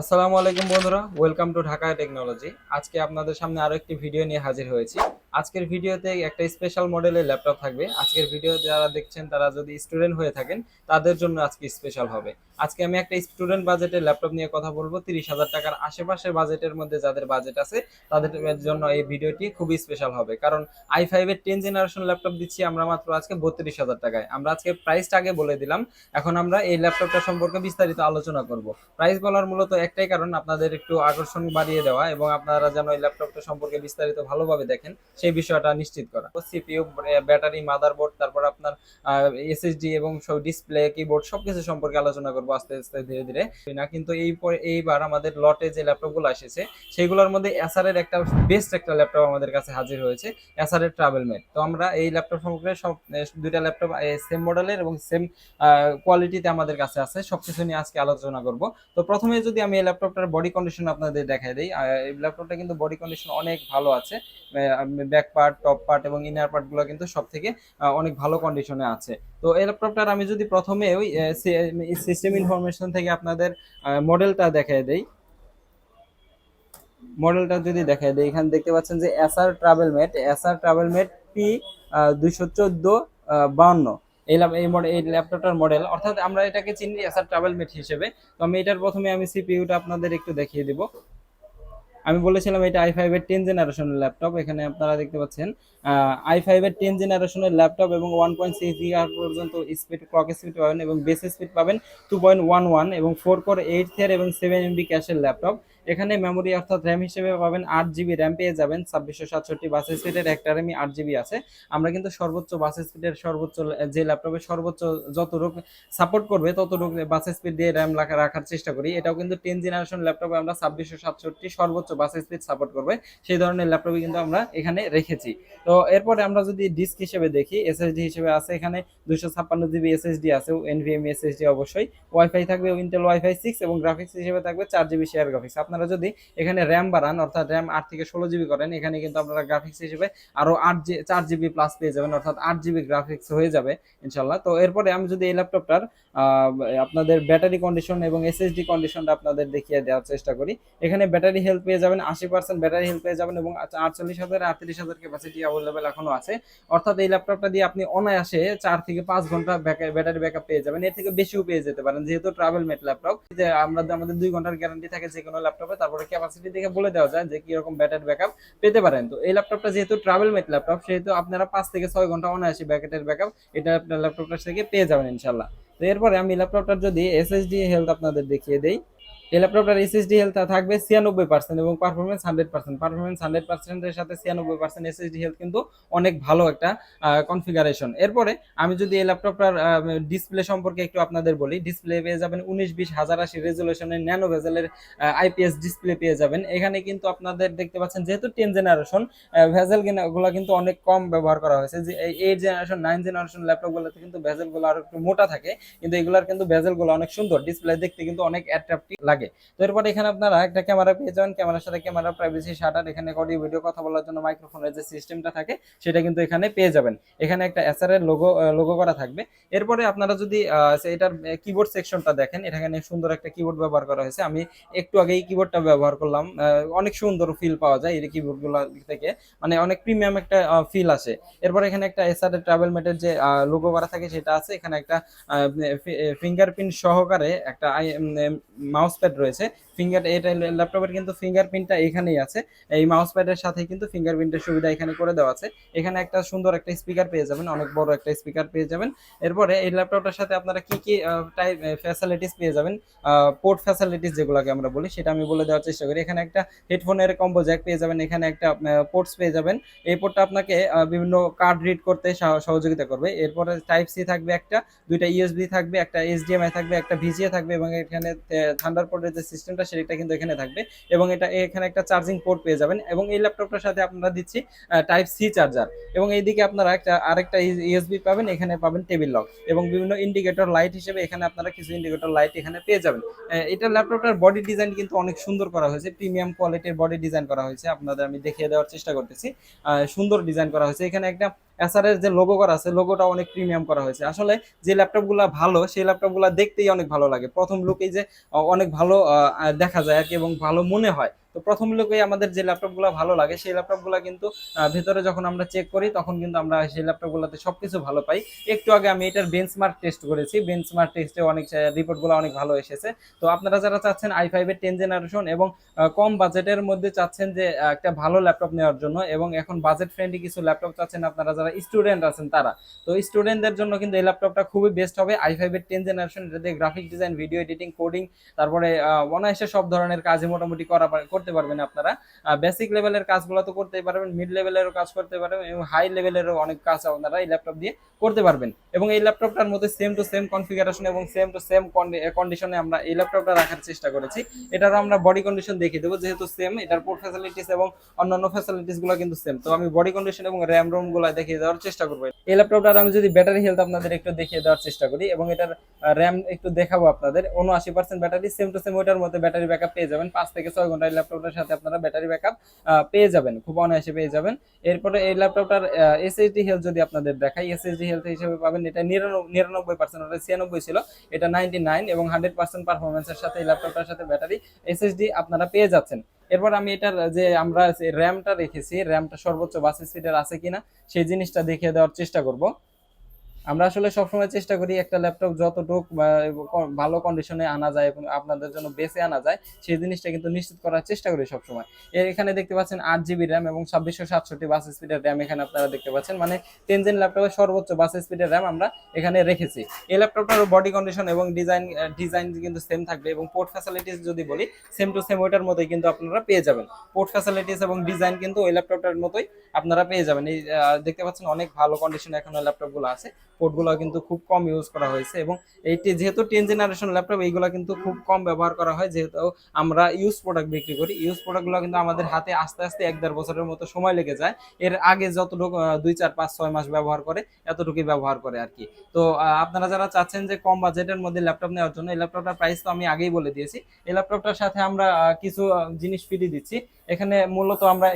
আসসালামু আলাইকুম বন্ধুরা ওয়েলকাম টু ঢাকা টেকনোলজি আজকে আপনাদের সামনে আরও একটি ভিডিও নিয়ে হাজির হয়েছি। আজকের ভিডিওতে একটা স্পেশাল মডেলের ল্যাপটপ থাকবে। আজকের ভিডিও যারা দেখছেন, তারা যদি স্টুডেন্ট হয়ে থাকেন, তাদের জন্য আজকে স্পেশাল হবে। আজকে আমি একটা স্টুডেন্ট বাজেটের ল্যাপটপ নিয়ে কথা বলব। তিরিশ হাজার টাকার আশেপাশের বাজেটের মধ্যে যাদের বাজেট আছে, তাদের জন্য এই ভিডিওটি খুবই স্পেশাল হবে। কারণ আই ফাইভের টেন জেনারেশন ল্যাপটপ দিচ্ছি আমরা মাত্র আজকে বত্রিশ হাজার টাকায়। আমরা আজকে প্রাইসটা আগে বলে দিলাম। এখন আমরা এই ল্যাপটপটা সম্পর্কে বিস্তারিত আলোচনা করব। প্রাইস বলার মূলত একটাই কারণ, আপনাদের একটু আকর্ষণ বাড়িয়ে দেওয়া এবং আপনারা যেন এই ল্যাপটপটা সম্পর্কে বিস্তারিত ভালোভাবে দেখেন সেই বিষয়টা নিশ্চিত করা। সিপিইউ ব্যাটারি, মাদারবোর্ড, তারপর আপনার এসএসডি এবং সব ডিসপ্লে, কিবোর্ড সবকিছু সম্পর্কে আলোচনা করব আস্তে আস্তে, ধীরে ধীরে। না, কিন্তু এই এইবার আমাদের লটে যে ল্যাপটপগুলো এসেছে সেগুলোর মধ্যে এসআর এর একটা বেস্ট একটা ল্যাপটপ আমাদের কাছে হাজির হয়েছে, এসআর এর ট্রাভেল মেট। তো আমরা এই ল্যাপটপ সম্পর্কে সব দুইটা ল্যাপটপ সেম মডেলের এবং সেম কোয়ালিটিতে আমাদের কাছে আছে, সবকিছু নিয়ে আজকে আলোচনা করব। তো প্রথমে যদি আমি এই ল্যাপটপটার বডি কন্ডিশন আপনাদের দেখাই দিই এই ল্যাপটপটা কিন্তু বডি কন্ডিশন অনেক ভালো আছে ব্যাক পার্ট টপ পার্ট এবং ইনার পার্টগুলো কিন্তু সব থেকে অনেক ভালো কন্ডিশনে আছে। তো এই ল্যাপটপটার আমি যদি প্রথমে ওই সিস্টেম ইনফরমেশন থেকে আপনাদের মডেলটা দেখাই দেই। মডেলটা যদি দেখাই দেই, এখানে দেখতে পাচ্ছেন যে SR travel mate SR travel mate P দুইশো চোদ্দ বাউন্ন। এই এই এই ল্যাপটপটার মডেল অর্থাৎ আমরা এটাকে চিনি এসআর ট্রাভেল মেট হিসেবে। তো আমি এটার প্রথমে আমি সিপিইউটা আপনাদের একটু দেখিয়ে দিব। আমি বলেছিলাম এটা আই ফাইভের টেন জেনারেশনের ল্যাপটপ এখানে আপনারা দেখতে পাচ্ছেন আই ফাইভের টেন জেনারেশনের ল্যাপটপ এবং ওয়ান পয়েন্ট সিক্স জিগার পর্যন্ত স্পিড ক্লক স্পিড পাবেন এবং বেস স্পিড পাবেন টু পয়েন্ট ওয়ান ওয়ান এবং ফোর কোর এইট থিয়ার এবং সেভেন এমবি ক্যাশের ল্যাপটপ এখানে মেমোরি অর্থাৎ র্যাম হিসেবে পাবেন আট জিবি র্যাম পেয়ে যাবেন, ছাব্বিশশো সাতষট্টি বাস স্পিডের একটা র্যামই আট জিবি আছে। আমরা কিন্তু সর্বোচ্চ বাস স্পিডের সর্বোচ্চ, যে ল্যাপটপে সর্বোচ্চ যতটুকু সাপোর্ট করবে, ততটুকু বাস স্পিড দিয়ে র্যাম রাখার চেষ্টা করি। এটাও কিন্তু টেন জেনারেশন ল্যাপটপে আমরা ছাব্বিশশো সাতষট্টি সর্বোচ্চ বাস স্পিড সাপোর্ট করবে। সেই ধরনের ল্যাপটপই কিন্তু আমরা এখানে রেখেছি। তো এরপরে আমরা যদি ডিস্ক হিসেবে দেখি এসএসডি হিসেবে আছে এখানে দুশো ছাপ্পান্ন জিবি এসএসডি আছে এনভিএম এসএসডি অবশ্যই। ওয়াইফাই থাকবে ইন্টেল ওয়াইফাই সিক্স এবং গ্রাফিক্স হিসেবে থাকবে চার জিবি শেয়ার গ্রাফিক্স আপনারা যদি এখানে র্যাম বাড়ান, অর্থাৎ র্যাম আট থেকে ষোলো জিবি করেন, এখানে কিন্তু আপনারা গ্রাফিক্স হিসেবে আরও আট জি চার জিবি প্লাস পেয়ে যাবেন, অর্থাৎ আট জিবি গ্রাফিক্স হয়ে যাবে ইনশাল্লাহ তো এরপরে আমি যদি এই ল্যাপটপটার আপনাদের ব্যাটারি কন্ডিশন এবং এসএসডি কন্ডিশনটা আপনাদের দেখিয়ে দেওয়ার চেষ্টা করি। এখানে ব্যাটারি হেলথ পেয়ে যাবেন, আশি পার্সেন্ট ব্যাটারি হেল্প পেয়ে যাবেন এবং আটচল্লিশ হাজার, আটত্রিশ হাজার ক্যাপাসিটি অ্যাভেলেবেল এখনও আছে। অর্থাৎ এই ল্যাপটপটা দিয়ে আপনি অনায়াসে চার থেকে পাঁচ ঘণ্টা ব্যাটারি ব্যাকআপ পেয়ে যাবেন। এর থেকে বেশিও পেয়ে যেতে পারেন, যেহেতু ট্রাভেল মেট ল্যাপটপ যে আমরা আমাদের দুই ঘণ্টার গ্যারান্টি থাকে, যে কোনো ল্যাপটপে তারপরে ক্যাপাসিটি দেখে বলে দেওয়া যায় যে কীরকম ব্যাটারি ব্যাকআপ পেতে পারেন। তো এই ল্যাপটপটা যেহেতু ট্রাভেল মেট ল্যাপটপ সেহেতু আপনারা পাঁচ থেকে ছয় ঘণ্টা অনায়াসে ব্যাকেটের ব্যাকআপ এটা আপনার ল্যাপটপটার থেকে পেয়ে যাবেন ইনশাল্লাহ তো এরপরে আমি ল্যাপটপটার যদি এসএসডি হেলথ আপনাদের দেখিয়ে দেই। এই ল্যাপটপটার এসএসডি হেলথ থাকবে ছিয়ানব্বই পার্সেন্ট এবং performance hundred percent performance hundred পার্সেন্টের সাথে ছিয়ানব্বই পার্সেন্ট এসএসডি হেলথ কিন্তু অনেক ভালো একটা কনফিগারেশন এরপরে আমি যদি এই ল্যাপটপটার ডিসপ্লে সম্পর্কে একটু আপনাদের বলি ডিসপ্লে পেয়ে যাবেন উনিশ বিশ হাজার আশি রেজুলেশনের ন্যানো ভেজেলের আইপিএস ডিসপ্লে পেয়ে যাবেন। এখানে কিন্তু আপনাদের দেখতে পাচ্ছেন, যেহেতু টেন জেনারেশন ভেজেলগুলো কিন্তু অনেক কম ব্যবহার করা হয়েছে। যে এইট জেনারেশন নাইন জেনারেশন ল্যাপটপগুলোতে কিন্তু ভেজেলগুলো আরও একটু মোটা থাকে, কিন্তু এগুলার কিন্তু ভেজেলগুলো অনেক সুন্দর। ডিসপ্লে দেখতে কিন্তু অনেক অ্যাট্রাকটিভ লাগে। তো এরপরে এখানে আপনারা একটা ক্যামেরা পেয়ে যাবেন। ক্যামেরার সাথে ক্যামেরা প্রাইভেসি শাটার এখানে অডিও ভিডিও কথা বলার জন্য মাইক্রোফোনের যে সিস্টেমটা থাকে, সেটা কিন্তু এখানে পেয়ে যাবেন। এখানে একটা এসআর এর লোগো লোগো করা থাকবে। এরপরে আপনারা যদি এটার কিবোর্ড সেকশনটা দেখেন এখানে সুন্দর একটা কিবোর্ড ব্যবহার করা হয়েছে। আমি একটু আগেই কিবোর্ডটা ব্যবহার করলাম। অনেক সুন্দর ফিল পাওয়া যায় এই কিবোর্ডগুলো থেকে। মানে অনেক প্রিমিয়াম একটা ফিল আসে। এরপর এখানে একটা এসআর এর ট্রাভেল মেটের যে লোগো করা থাকে, সেটা আছে। এখানে একটা ফিঙ্গারপ্রিন্ট সহকারে একটা মাউস প্যাড রয়েছে। ফিঙ্গার এটা ল্যাপটপের কিন্তু ফিঙ্গারপ্রিন্টটা এখানেই আছে। এই মাউস প্যাডের সাথে কিন্তু ফিঙ্গারপ্রিন্টের সুবিধা এখানে করে দেওয়া আছে। এখানে একটা সুন্দর একটা স্পিকার পেয়ে যাবেন, অনেক বড় একটা স্পিকার পেয়ে যাবেন। এরপরে এই ল্যাপটপটার সাথে আপনারা কি কি টাইপ ফ্যাসিলিটিস পেয়ে যাবেন পোর্ট ফ্যাসিলিটিস যেগুলোকে আমরা বলি, সেটা আমি বলে দেওয়ার চেষ্টা করি। এখানে একটা হেডফোনের কম্বো জ্যাক পেয়ে যাবেন, এখানে একটা পোর্টস পেয়ে যাবেন। এই পোর্টটা আপনাকে বিভিন্ন কার্ড রিড করতে সহ- সহযোগিতা করবে। এরপরে টাইপ সি থাকবে একটা, দুইটা ইউএসবি থাকবে, একটা এইচডিএমআই থাকবে, একটা ভিজিএ থাকবে এবং এখানে থান্ডারপোর্টের যে সিস্টেমটা সেটা কিন্তু এখানে থাকবে। এবং এটা, এখানে একটা চার্জিং পোর্ট পেয়ে যাবেন। এবং এই ল্যাপটপটার সাথে আপনারা দিচ্ছি টাইপ সি চার্জার এবং এইদিকে আপনারা একটা, আরেকটা ইউএসবি পাবেন, এখানে পাবেন টেবিল লক এবং বিভিন্ন ইন্ডিকেটর লাইট হিসেবে এখানে আপনারা কিছু ইন্ডিকেটর লাইট এখানে পেয়ে যাবেন। এটা ল্যাপটপটার বডি ডিজাইন কিন্তু অনেক সুন্দর করা হয়েছে। প্রিমিয়াম কোয়ালিটির বডি ডিজাইন করা হয়েছে। আপনাদের আমি দেখিয়ে দেওয়ার চেষ্টা করতেছি। সুন্দর ডিজাইন করা হয়েছে। এখানে একটা এসআর এর যে লোগো করা আছে লোগোটা অনেক প্রিমিয়াম করা হয়েছে। আসলে যে ল্যাপটপগুলো ভালো, সেই ল্যাপটপগুলো দেখতেই অনেক ভালো লাগে। প্রথম লুকেই যে অনেক ভালো দেখা যায় আর কি এবং ভালো মনে হয়। তো প্রথম লুকেই আমাদের যে ল্যাপটপগুলো ভালো লাগে, সেই ল্যাপটপগুলো কিন্তু ভেতরে যখন আমরা চেক করি, তখন কিন্তু আমরা সেই ল্যাপটপগুলোতে সবকিছু ভালো পাই। একটু আগে আমি এটার বেঞ্চমার্ক টেস্ট করেছি। বেঞ্চমার্ক টেস্টে অনেক রিপোর্টগুলো অনেক ভালো এসেছে। তো আপনারা যারা চাচ্ছেন আই ফাইভের টেন জেনারেশন এবং কম বাজেটের মধ্যে চাচ্ছেন যে একটা ভালো ল্যাপটপ নেওয়ার জন্য এবং এখন বাজেট ফ্রেন্ডলি কিছু ল্যাপটপ চাচ্ছেন আপনারা যারা স্টুডেন্ট আছেন তারা, তো স্টুডেন্টদের জন্য কিন্তু এই ল্যাপটপটা খুবই বেস্ট হবে। আই ফাইভের টেন জেনারেশন এটাতে graphic design video editing coding তারপরে অনায়াসে সব ধরনের কাজই মোটামুটি করা পার- করতে পারবেন আপনারা। বেসিক লেভেলের কাজগুলো তো করতেই পারবেন মিড লেভেলেরও কাজ করতে পারবেন এবং হাই লেভেলেরও অনেক কাজ আপনারা এই ল্যাপটপ দিয়ে করতে পারবেন। এবং এই ল্যাপটপটার মধ্যে সেম টু সেম কনফিগারেশন এবং সেম টু সেম কন্ডিশনে আমরা এই ল্যাপটপটা রাখার চেষ্টা করেছি। এটার আমরা বডি কন্ডিশন দেখিয়ে দেবো, যেহেতু সেম এটার পোর্ট ফ্যাসিলিটিস এবং অন্যান্য ফ্যাসিলিটিসগুলো কিন্তু সেম তো আমি বডি কন্ডিশন এবং র্যাম রোমগুলো দেখিয়ে দেওয়ার চেষ্টা করব। এই ল্যাপটপটার আমি যদি ব্যাটারি হেলথ আপনাদের একটু দেখিয়ে দেওয়ার চেষ্টা করি এবং এটার র্যাম একটু দেখাবো আপনাদের, উনআশি percent battery same to same ওইটার মধ্যে ব্যাটারি ব্যাকআপ পেয়ে যাবেন। পাঁচ থেকে ছয় ঘণ্টা এই ল্যাপটপটার সাথে আপনারা ব্যাটারি ব্যাকআপ পেয়ে যাবেন, খুব অনায়াসে পেয়ে যাবেন। এরপরে এই ল্যাপটপটার এসএসডি হেলথ যদি আপনাদের দেখাই এসএসডি হেলথ হিসেবে পাবেন, এটা নিরানব্বই পার্সেন্ট ওটা ছিয়ানব্বই ছিল, এটা নাইনটি নাইন এবং হান্ড্রেড পার্সেন্ট পারফরমেন্সের সাথে এই ল্যাপটপটার সাথে ব্যাটারি এসএসডি আপনারা পেয়ে যাচ্ছেন। এরপর আমি এটার, যে আমরা র্যামটা রেখেছি র্যামটা সর্বোচ্চ বাস স্পিডের আছে কিনা, সেই জিনিসটা দেখিয়ে দেওয়ার চেষ্টা করব। আমরা আসলে সবসময় চেষ্টা করি একটা ল্যাপটপ যতটুক ভালো কন্ডিশনে আনা যায় এবং আপনাদের জন্য বেসে আনা যায়, সেই জিনিসটা কিন্তু নিশ্চিত করার চেষ্টা করি সবসময়। এর এখানে দেখতে পাচ্ছেন আট জিবি র্যাম এবং ছাব্বিশশো সাতষট্টি বাস স্পিডের র্যাম এখানে আপনারা দেখতে পাচ্ছেন। মানে টেন জেন ল্যাপটপের সর্বোচ্চ বাস স্পিডের র্যাম আমরা এখানে রেখেছি। এই ল্যাপটপটার বডি কন্ডিশন এবং ডিজাইন ডিজাইন কিন্তু সেম থাকবে এবং পোর্ট ফ্যাসিলিটিস যদি বলি সেম টু সেম ওইটার মতোই কিন্তু আপনারা পেয়ে যাবেন। পোর্ট ফ্যাসিলিটিস এবং ডিজাইন কিন্তু ওই ল্যাপটপটার মতোই আপনারা পেয়ে যাবেন। এই দেখতে পাচ্ছেন অনেক ভালো কন্ডিশনে এখন ল্যাপটপগুলো আছে। পোর্টগুলো কিন্তু খুব কম ইউজ করা হয়েছে এবং এইটি যেহেতু টেন জেনারেশন ল্যাপটপ এইগুলো কিন্তু খুব কম ব্যবহার করা হয়। যেহেতু আমরা ইউজ প্রোডাক্ট বিক্রি করি ইউজ প্রোডাক্টগুলো কিন্তু আমাদের হাতে আস্তে আস্তে এক দেড় বছরের মতো সময় লেগে যায়। এর আগে যতটুকু দুই, চার, পাঁচ, ছয় মাস ব্যবহার করে, এতটুকুই ব্যবহার করে আর কি। তো আপনারা যারা চাচ্ছেন যে কম বাজেটের মধ্যে ল্যাপটপ নেওয়ার জন্য, এই ল্যাপটপটার প্রাইস তো আমি আগেই বলে দিয়েছি। এই ল্যাপটপটার সাথে আমরা কিছু জিনিস ফ্রি দিচ্ছি। এখানে মূলত আমরা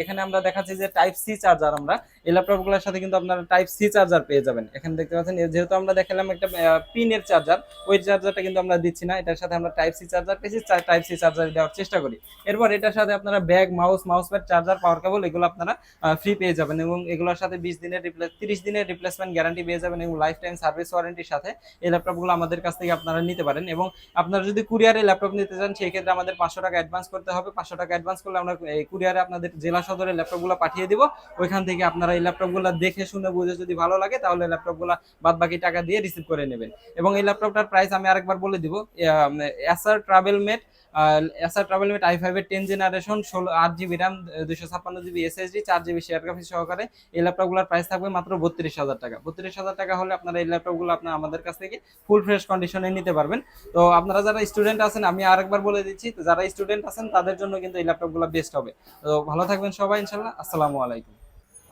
এখানে আমরা দেখাচ্ছি যে টাইপ সি চার্জার আমরা। এই ল্যাপটপগুলোর সাথে কিন্তু আপনারা টাইপ সি চার্জার পেয়ে যাবেন। এখানে দেখতে পাচ্ছেন যেহেতু আমরা দেখালাম একটা পিনের চার্জার ওই চার্জারটা কিন্তু আমরা দিচ্ছি না। এটার সাথে আমরা টাইপ সি চার্জার পেয়েছি টাইপ সি চার্জার দেওয়ার চেষ্টা করি। এরপর এটার সাথে আপনারা bag mouse mouse pad charger power cable এগুলো আপনারা ফ্রি পেয়ে যাবেন এবং এগুলোর সাথে বিশ দিনের রিপ্লেস তিরিশ দিনের রিপ্লেসমেন্ট গ্যারান্টি পেয়ে যাবেন এবং লাইফ টাইম সার্ভিস ওয়ারেন্টির সাথে এই ল্যাপটপগুলো আমাদের কাছ থেকে আপনারা নিতে পারেন এবং আপনারা যদি কুরিয়ারে ল্যাপটপ নিতে চান সেই ক্ষেত্রে আমাদের পাঁচশো টাকা অ্যাডভান্স করতে হবে। পাঁচশো টাকা অ্যাডভান্স করলে আমরা, এই কুরিয়ারে আপনাদের জেলা সদরে ল্যাপটপগুলো পাঠিয়ে দিব। ওইখান থেকে আপনারা এই ল্যাপটপগুলো দেখে শুনে বুঝে যদি ভালো লাগে, তাহলে ল্যাপটপগুলো বাদ বাকি টাকা দিয়ে রিসিভ করে নেবেন। এবং এই ল্যাপটপটার প্রাইস আমি আরেকবার বলে দিব। SR travel mate SR travel mate I ফাইভের টেন জেনারেশন ষোলো, আট জিবি র্যাম দুশো ছাপ্পান্ন জিবি এসএসডি চার জিবি শেয়ার গ্রাফিক্স সহকারে এই ল্যাপটপগুলোর প্রাইস থাকবে মাত্র বত্রিশ হাজার টাকা। বত্রিশ হাজার টাকা হলে আপনারা এই ল্যাপটপগুলো আপনার আমাদের কাছ থেকে ফুল ফ্রেশ কন্ডিশনে নিতে পারবেন। তো আপনারা যারা স্টুডেন্ট আছেন, আমি আরেকবার বলে দিচ্ছি যারা স্টুডেন্ট আছেন, তাদের জন্য কিন্তু এই ল্যাপটপগুলো বেস্ট হবে। তো ভালো থাকবেন সবাই ইনশাল্লাহ আসসালামু আলাইকুম।